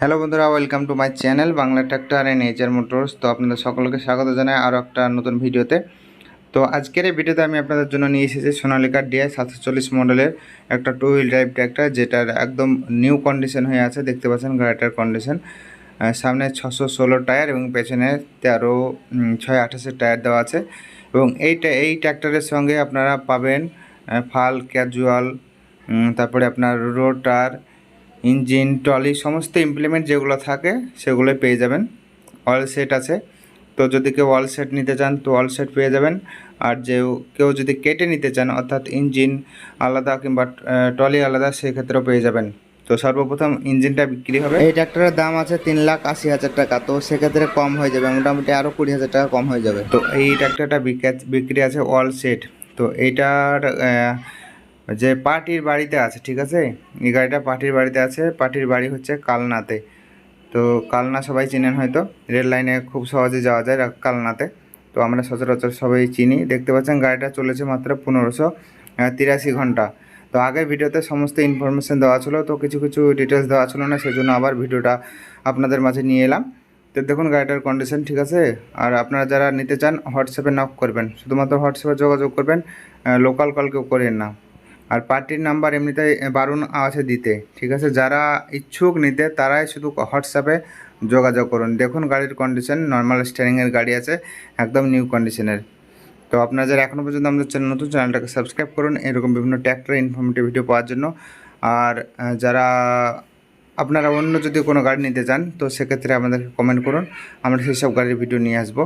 Hello বন্ধুরা welcome to my channel Bangla tractor and nature motors তো আপনাদের সকলকে স্বাগত জানাই আরও একটা নতুন ভিডিওতে। তো আজকের এই ভিডিওতে আমি আপনাদের জন্য নিয়ে এসেছি সোনালিকা ডিআই সাতশো চল্লিশ মডেলের একটা টু হুইল ড্রাইভ ট্র্যাক্টর যেটার একদম নিউ কন্ডিশন হয়ে আছে, দেখতে পাচ্ছেন গাড়িটার কন্ডিশন সামনে ছশো ষোলো টায়ার এবং পেছনে তেরো ছয় আঠাশের টায়ার দেওয়া আছে। এবং এইটা এই ট্র্যাক্টরের সঙ্গে আপনারা পাবেন ফাল ক্যাজুয়াল তারপরে আপনার রোটার ইঞ্জিন ট্রলি সমস্ত ইমপ্লিমেন্ট যেগুলো থাকে সেগুলোই পেয়ে যাবেন। অল সেট আছে। তো যদি কেউ অল সেট নিতে চান তো অল সেট পেয়ে যাবেন। আর যে কেউ যদি কেটে নিতে চান অর্থাৎ ইঞ্জিন আলাদা কিংবা ট্রলি আলাদা সেক্ষেত্রেও পেয়ে যাবেন। তো সর্বপ্রথম ইঞ্জিনটা বিক্রি হবে। এই ট্র্যাক্টরের দাম আছে তিন লাখ আশি হাজার টাকা। তো সেক্ষেত্রে কম হয়ে যাবে। মোটামুটি আরও কুড়ি হাজার টাকা কম হয়ে যাবে। তো এই ট্র্যাক্টরটা বিক্রি- আছে অল সেট তো এইটার যে পার্টির বাড়িতে আছে, ঠিক আছে? এই গাড়িটা পার্টির বাড়িতে আছে। পার্টির বাড়ি হচ্ছে কালনাতে। তো কালনা সবাই চিনেন হয়তো? রেল লাইনে খুব সহজে যাওয়া যায় কালনাতে। তো আমরা সচরাচর সবাই চিনি। দেখতে পাচ্ছেন গাড়িটা চলেছে মাত্র পনেরোশো তিরাশি ঘণ্টা। তো আগের ভিডিওতে সমস্ত ইনফরমেশন দেওয়া ছিল, তো কিছু কিছু ডিটেলস দেওয়া ছিল না, সেজন্য আবার ভিডিওটা আপনাদের মাঝে নিয়ে এলাম। তো দেখুন গাড়িটার কন্ডিশন ঠিক আছে? আর আপনারা যারা নিতে চান হোয়াটসঅ্যাপে নক করবেন। শুধুমাত্র হোয়াটসঅ্যাপে যোগাযোগ করবেন লোকাল কল কেউ করেন না। আর পার্টির নাম্বার এমনিতেই বারণ আছে দিতে। ঠিক আছে? যারা ইচ্ছুক নিতে, তারাই শুধু হোয়াটসঅ্যাপে যোগাযোগ করুন। দেখুন গাড়ির কন্ডিশন নর্মাল স্টিয়ারিংয়ের গাড়ি আছে, একদম নিউ কন্ডিশনের তো আপনারা যারা এখনও পর্যন্ত আমাদের চ্যানেল, নতুন চ্যানেলটাকে সাবস্ক্রাইব করুন। এরকম বিভিন্ন ট্র্যাক্টর ইনফরমেটিভ ভিডিও পাওয়ার জন্য। আর যারা, আপনারা অন্য যদি কোনো গাড়ি নিতে চান, তো সেক্ষেত্রে আমাদেরকে কমেন্ট করুন। আমরা সেই সব গাড়ির ভিডিও নিয়ে আসব।